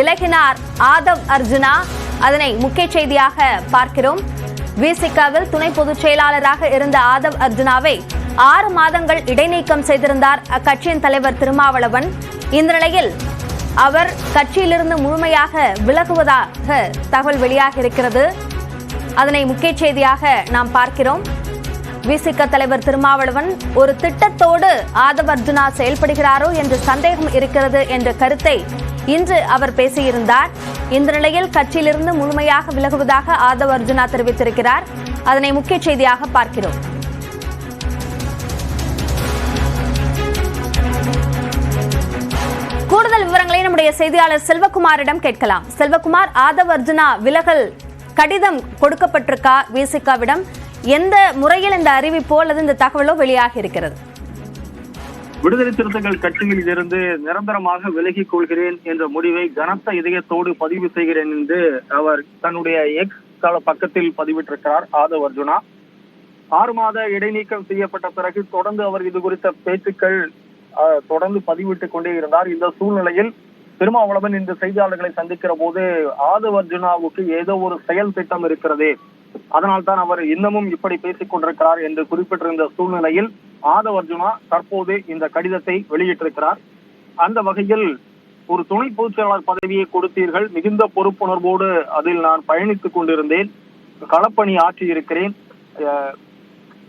விலகினார் ஆதவ் அர்ஜுனா. அதனை முக்கிய செய்தியாக பார்க்கிறோம். விசிகாவில் துணை பொதுச் செயலாளராக இருந்த ஆதவ் அர்ஜுனாவை ஆறு மாதங்கள் இடைநீக்கம் செய்திருந்தார் அக்கட்சியின் தலைவர் திருமாவளவன். இந்த நிலையில் அவர் கட்சியிலிருந்து முழுமையாக விலகுவதாக தகவல் வெளியாக இருக்கிறது. அதனை முக்கிய செய்தியாக நாம் பார்க்கிறோம். விசிக தலைவர் திருமாவளவன் ஒரு திட்டத்தோடு ஆதவ் அர்ஜுனா செயல்படுகிறாரோ என்று சந்தேகம் இருக்கிறது என்ற கருத்தை இன்று அவர் பேசியிருந்தார். இந்த நிலையில் கட்சியிலிருந்து முழுமையாக விலகுவதாக ஆதவ் அர்ஜுனா தெரிவித்திருக்கிறார். அதனை முக்கிய செய்தியாக பார்க்கிறோம். கூடுதல் விவரங்களை நம்முடைய செய்தியாளர் செல்வகுமாரிடம் கேட்கலாம். செல்வகுமார் ஆதவ் அர்ஜுனா விலகல் கடிதம் கொடுக்கப்பட்டிருக்கா? விசிகாவிடம். எந்த முறையில் இந்த அறிவிப்போ அல்லது இந்த தகவலோ வெளியாகி இருக்கிறது? விடுதலை சிறுத்தைகள் கட்சியில் இருந்து நிரந்தரமாக விலகிக் கொள்கிறேன் என்ற முடிவை கனத்த இதயத்தோடு பதிவு செய்கிறேன் என்று அவர் தன்னுடைய எக்ஸ் தள பக்கத்தில் பதிவிட்டிருக்கிறார் ஆதவ் அர்ஜுனா. ஆறு மாத இடைநீக்கம் செய்யப்பட்ட பிறகு தொடர்ந்து அவர் இது குறித்த பேச்சுக்கள் தொடர்ந்து பதிவிட்டுக் கொண்டே இருந்தார். இந்த சூழ்நிலையில் திருமாவளவன் இந்த செய்தியாளர்களை சந்திக்கிற போது ஆதவ் அர்ஜுனாவுக்கு ஏதோ ஒரு செயல் திட்டம் இருக்கிறது. அதனால் தான் அவர் இன்னமும் இப்படி பேசிக் கொண்டிருக்கிறார் என்று குறிப்பிட்டிருந்த சூழ்நிலையில் ஆதவ் அர்ஜுனா தற்போது இந்த கடிதத்தை வெளியிட்டிருக்கிறார். அந்த வகையில் ஒரு துணை பொதுச் செயலாளர் பதவியை கொடுத்தீர்கள். மிகுந்த பொறுப்புணர்வோடு அதில் நான் பயணித்துக் கொண்டிருந்தேன். களப்பணி ஆற்றி இருக்கிறேன்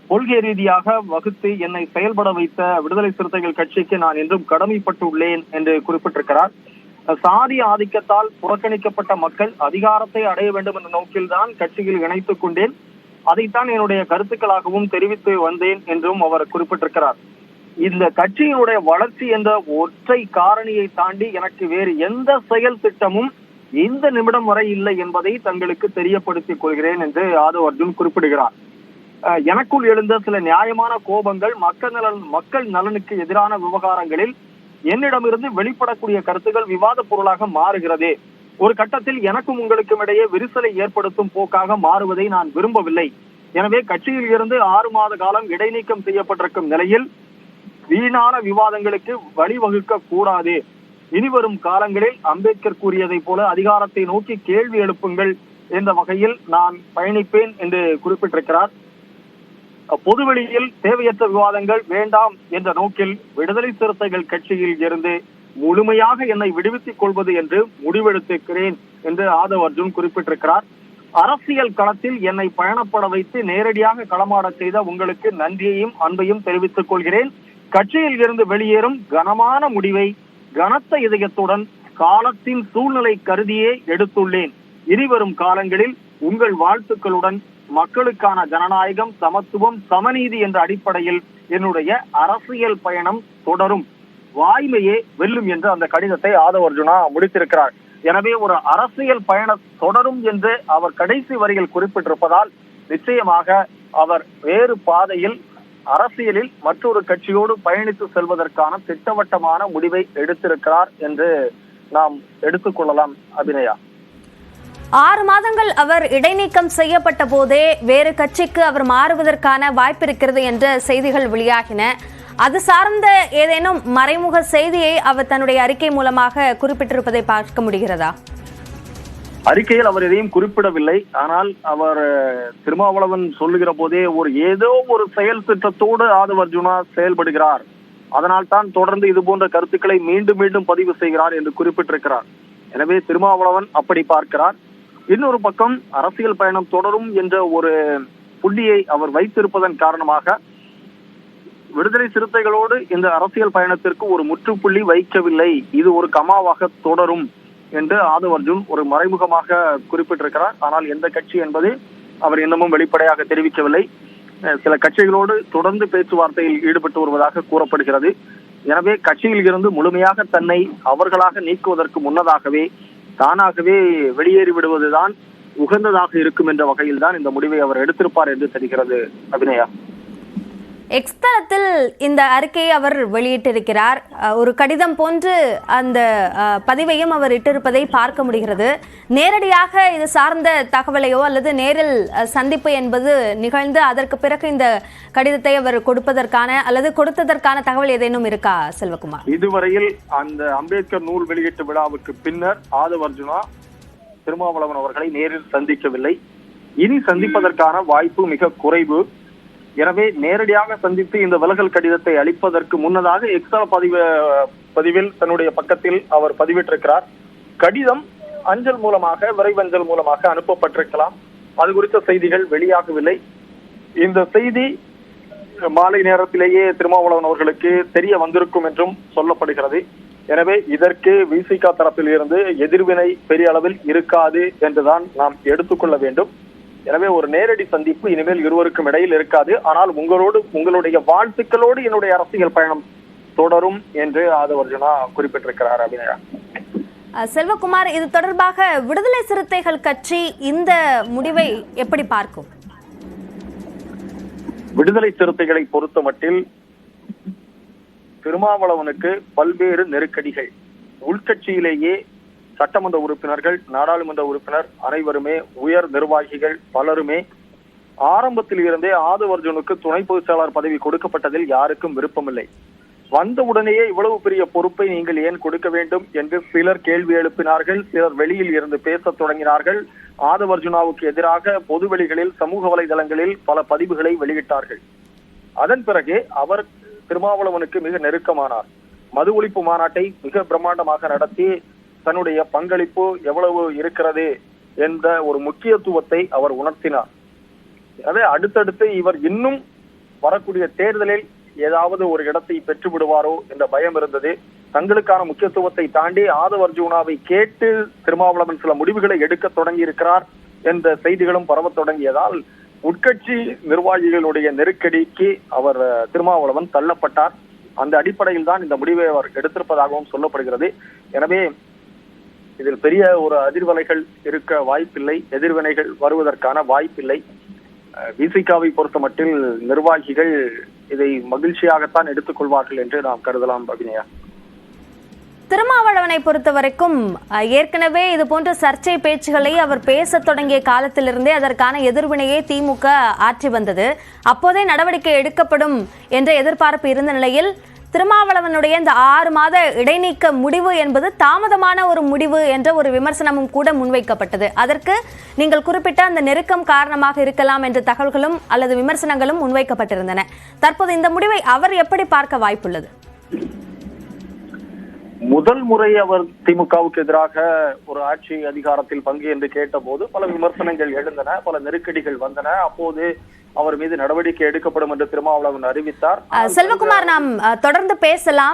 கொள்கை ரீதியாக வகுத்து என்னை செயல்பட வைத்த விடுதலை சிறுத்தைகள் கட்சிக்கு நான் என்றும் கடமைப்பட்டுள்ளேன் என்று குறிப்பிட்டிருக்கிறார். சாதி ஆதிக்கத்தால் புறக்கணிக்கப்பட்ட மக்கள் அதிகாரத்தை அடைய வேண்டும் என்ற நோக்கில்தான் கட்சியில் இணைத்துக் கொண்டேன். அதைத்தான் என்னுடைய கருத்துக்களாகவும் தெரிவித்து வந்தேன் என்றும் அவர் குறிப்பிட்டிருக்கிறார். இந்த கட்சியினுடைய வளர்ச்சி என்ற ஒற்றை காரணியை தாண்டி எனக்கு வேறு எந்த செயல் திட்டமும் இந்த நிமிடம் வரை இல்லை என்பதை தங்களுக்கு தெரியப்படுத்திக் கொள்கிறேன் என்று ஆதவ் அர்ஜுன் குறிப்பிடுகிறார். எனக்குள் எழுந்த சில நியாயமான கோபங்கள் மக்கள் நலன் மக்கள் நலனுக்கு எதிரான விவகாரங்களில் என்னிடமிருந்து வெளிப்படக்கூடிய கருத்துக்கள் விவாத பொருளாக மாறுகிறது. ஒரு கட்டத்தில் எனக்கும் உங்களுக்கும் இடையே விரிசலை ஏற்படுத்தும் போக்காக மாறுவதை நான் விரும்பவில்லை. எனவே கட்சியில் இருந்து ஆறு மாத காலம் இடைநீக்கம் செய்யப்பட்டிருக்கும் நிலையில் வீணான விவாதங்களுக்கு வழிவகுக்க கூடாது. இனிவரும் காலங்களில் அம்பேத்கர் கூறியதைப் போல அதிகாரத்தை நோக்கி கேள்வி எழுப்புங்கள் என்ற வகையில் நான் பயணிப்பேன் என்று குறிப்பிட்டிருக்கிறார். பொதுவெளியில் தேவையற்ற விவாதங்கள் வேண்டாம் என்ற நோக்கில் விடுதலை சிறுத்தைகள் கட்சியில் இருந்து முழுமையாக என்னை விடுவித்துக் கொள்வது என்று முடிவெடுத்திருக்கிறேன் என்று ஆதவ் அர்ஜுன் குறிப்பிட்டிருக்கிறார். அரசியல் களத்தில் என்னை பயணப்பட வைத்து நேரடியாக களமாடச் செய்த உங்களுக்கு நன்றியையும் அன்பையும் தெரிவித்துக் கொள்கிறேன். கட்சியில் இருந்து வெளியேறும் கனமான முடிவை கனத்த இதயத்துடன் காலத்தின் சூழ்நிலை கருதியே எடுத்துள்ளேன். இனிவரும் காலங்களில் உங்கள் வாழ்த்துக்களுடன் மக்களுக்கான ஜனநாயகம் சமத்துவம் சமநீதி என்ற அடிப்படையில் என்னுடைய அரசியல் பயணம் தொடரும். வாய்மையே வெல்லும் என்று அந்த கடிதத்தை ஆதவ அர்ஜுனா முடித்திருக்கிறார். எனவே ஒரு அரசியல் பயணம் தொடரும் என்று அவர் கடைசி வரியில் குறிப்பிட்டிருப்பதால் நிச்சயமாக அவர் வேறு பாதையில் அரசியலில் மற்றொரு கட்சியோடு பயணித்து செல்வதற்கான திட்டவட்டமான முடிவை எடுத்திருக்கிறார் என்று நாம் எடுத்துக்கொள்ளலாம் அபிநயா. ஆறு மாதங்கள் அவர் இடைநீக்கம் செய்யப்பட்ட போதே வேறு கட்சிக்கு அவர் மாறுவதற்கான வாய்ப்பு இருக்கிறது என்ற செய்திகள் வெளியாகின. அது சார்ந்த ஏதேனும் மறைமுக செய்தியை அவர் தன்னுடைய அறிக்கை மூலமாக குறிப்பிட்டிருப்பதை பார்க்க முடிகிறதா? அறிக்கையில் அவர் எதையும் குறிப்பிடவில்லை. ஆனால் அவர் திருமாவளவன் சொல்லுகிற போதே ஒரு ஏதோ ஒரு செயல் திட்டத்தோடு ஆதவ அர்ஜுனா செயல்படுகிறார். அதனால் தான் தொடர்ந்து இது போன்ற கருத்துக்களை மீண்டும் மீண்டும் பதிவு செய்கிறார் என்று குறிப்பிட்டிருக்கிறார். எனவே திருமாவளவன் அப்படி பார்க்கிறார். இன்னொரு பக்கம் அரசியல் பயணம் தொடரும் என்ற ஒரு புள்ளியை அவர் வைத்திருப்பதன் காரணமாக விடுதலை சிறுத்தைகளோடு இந்த அரசியல் பயணத்திற்கு ஒரு முற்றுப்புள்ளி வைக்கவில்லை. இது ஒரு கமாவாக தொடரும் என்று ஆதவ் அர்ஜுன் ஒரு மறைமுகமாக குறிப்பிட்டிருக்கிறார். ஆனால் எந்த கட்சி என்பது அவர் இன்னமும் வெளிப்படையாக தெரிவிக்கவில்லை. சில கட்சிகளோடு தொடர்ந்து பேச்சுவார்த்தையில் ஈடுபட்டு வருவதாக கூறப்படுகிறது. எனவே கட்சியில் இருந்து முழுமையாக தன்னை அவர்களாக நீக்குவதற்கு முன்னதாகவே தானாகவே வெளியேறி விடுவதுதான் உகந்ததாக இருக்கும் என்ற வகையில் தான் இந்த முடிவை அவர் எடுத்திருப்பார் என்று தெரிகிறது அபிநயா. எக்ஸ்தலத்தில் இந்த அறிக்கையை அவர் வெளியிட்டிருக்கிறார். ஒரு கடிதம் போன்று அந்த பதிவையும் அவர் இட்டிருப்பதை பார்க்க முடிகிறது. நேரடியாக இது சார்ந்த தகவலையோ அல்லது நேரில் சந்திப்பு என்பது நிகழ்ந்து அதற்கு பிறகு இந்த கடிதத்தை அவர் கொடுப்பதற்கான அல்லது கொடுத்ததற்கான தகவல் ஏதேனும் இருக்கா செல்வகுமார்? இதுவரையில் அந்த அம்பேத்கர் நூல் வெளியீட்டு விழாவுக்கு பின்னர் ஆதவ் அர்ஜுனா திருமாவளவன் அவர்களை நேரில் சந்திக்கவில்லை. இனி சந்திப்பதற்கான வாய்ப்பு மிக குறைவு. எனவே நேரடியாக சந்தித்து இந்த விலகல் கடிதத்தை அளிப்பதற்கு முன்னதாக எக்ஸா பதிவு பதிவில் தன்னுடைய பக்கத்தில் அவர் பதிவிட்டிருக்கிறார். கடிதம் அஞ்சல் மூலமாக விரைவஞ்சல் மூலமாக அனுப்பப்பட்டிருக்கலாம். அது குறித்த செய்திகள் வெளியாகவில்லை. இந்த செய்தி மாலை நேரத்திலேயே திருமாவளவன் அவர்களுக்கு தெரிய வந்திருக்கும் என்றும் சொல்லப்படுகிறது. எனவே இதற்கு விசிகா தரப்பில் இருந்து எதிர்வினை பெரிய அளவில் இருக்காது என்றுதான் நாம் எடுத்துக்கொள்ள வேண்டும். எனவே ஒரு நேரடி சந்திப்பு இனிமேல் இருவருக்கும் இடையில் இருக்காது. ஆனால் உங்களோடு உங்களுடைய வாழ்த்துக்களோடு என்னுடைய அரசியல் பயணம் தொடரும் என்று ஆதவர்ஜுனா குறிப்பிட்டிருக்கிறார் அபிநயா. செல்வகுமார் இது தொடர்பாக விடுதலை சிறுத்தைகள் கட்சி இந்த முடிவை எப்படி பார்க்கும்? விடுதலை சிறுத்தைகளை பொறுத்த மட்டில் திருமாவளவனுக்கு பல்வேறு நெருக்கடிகள். உள்கட்சியிலேயே சட்டமன்ற உறுப்பினர்கள் நாடாளுமன்ற உறுப்பினர் அனைவருமே உயர் நிர்வாகிகள் பலருமே ஆரம்பத்தில் இருந்தே ஆதவர்ஜுனுக்கு துணை பொதுச் செயலாளர் பதவி கொடுக்கப்பட்டதில் யாருக்கும் விருப்பமில்லை. வந்த உடனேயே இவ்வளவு பெரிய பொறுப்பை நீங்கள் ஏன் கொடுக்க வேண்டும் என்று சிலர் கேள்வி எழுப்பினார்கள் சிலர் வெளியில் இருந்து பேசத் தொடங்கினார்கள். ஆதவர்ஜுனாவுக்கு எதிராக பொதுவெளிகளில் சமூக வலைதளங்களில் பல பதிவுகளை வெளியிட்டார்கள். அதன் பிறகு அவர் திருமாவளவனுக்கு மிக நெருக்கமானார். மது ஒழிப்பு மாநாட்டை மிக பிரம்மாண்டமாக நடத்தி தன்னுடைய பங்களிப்பு எவ்வளவு இருக்கிறது என்ற ஒரு முக்கியத்துவத்தை அவர் உணர்த்தினார். எனவே அடுத்தடுத்து இவர் இன்னும் வரக்கூடிய தேர்தலில் ஏதாவது ஒரு இடத்தை பெற்று விடுவாரோ என்ற பயம் இருந்தது. தங்களுக்கான முக்கியத்துவத்தை தாண்டி ஆதவர்ஜுனாவை கேட்டு திருமாவளவன் சில முடிவுகளை எடுக்க தொடங்கி இருக்கிறார் என்ற செய்திகளும் பரவத் தொடங்கியதால் உட்கட்சி நிர்வாகிகளுடைய நெருக்கடிக்கு அவர் திருமாவளவன் தள்ளப்பட்டார். அந்த அடிப்படையில் தான் இந்த முடிவை அவர் எடுத்திருப்பதாகவும் சொல்லப்படுகிறது. எனவே இதில் பெரிய ஒரு அதிர்வலைகள் இருக்க வாய்ப்பில்லை. எதிர்வினைகள் வருவதற்கான வாய்ப்பில்லை. விசிகாவை பொறுத்த மட்டில் நிர்வாகிகள் இதை மகிழ்ச்சியாகத்தான் எடுத்துக்கொள்வார்கள் என்று நாம் கருதலாம் அபிநயா. திருமாவளவனை பொறுத்த வரைக்கும் அஹ், ஏற்கனவே இது போன்ற சர்ச்சை பேச்சுகளை அவர் பேசத் தொடங்கிய காலத்திலிருந்தே அதற்கான எதிர்வினையை திமுக ஆற்றி வந்தது. அப்போதே நடவடிக்கை எடுக்கப்படும் என்ற எதிர்பார்ப்பு இருந்த நிலையில் திருமாவளவனுடைய இந்த ஆறு மாத இடைநீக்க முடிவு என்பது தாமதமான ஒரு முடிவு என்ற ஒரு விமர்சனமும் கூட முன்வைக்கப்பட்டது. அதற்கு நீங்கள் குறிப்பிட்ட அந்த நெருக்கம் காரணமாக இருக்கலாம் என்ற தகவல்களும் அல்லது விமர்சனங்களும் முன்வைக்கப்பட்டிருந்தன. தற்போது இந்த முடிவை அவர் எப்படி பார்க்க வாய்ப்புள்ளது? முதல் முறை அவர் திமுகவுக்கு எதிராக ஒரு ஆட்சி அதிகாரத்தில் பங்கு என்று கேட்டபோது பல விமர்சனங்கள் எழுந்தன பல நெருக்கடிகள் வந்தன. அப்போது அவர் மீது நடவடிக்கை எடுக்கப்படும் என்று திருமாவளவன் அறிவித்தார். செல்வகுமார் நாம் தொடர்ந்து பேசலாம்.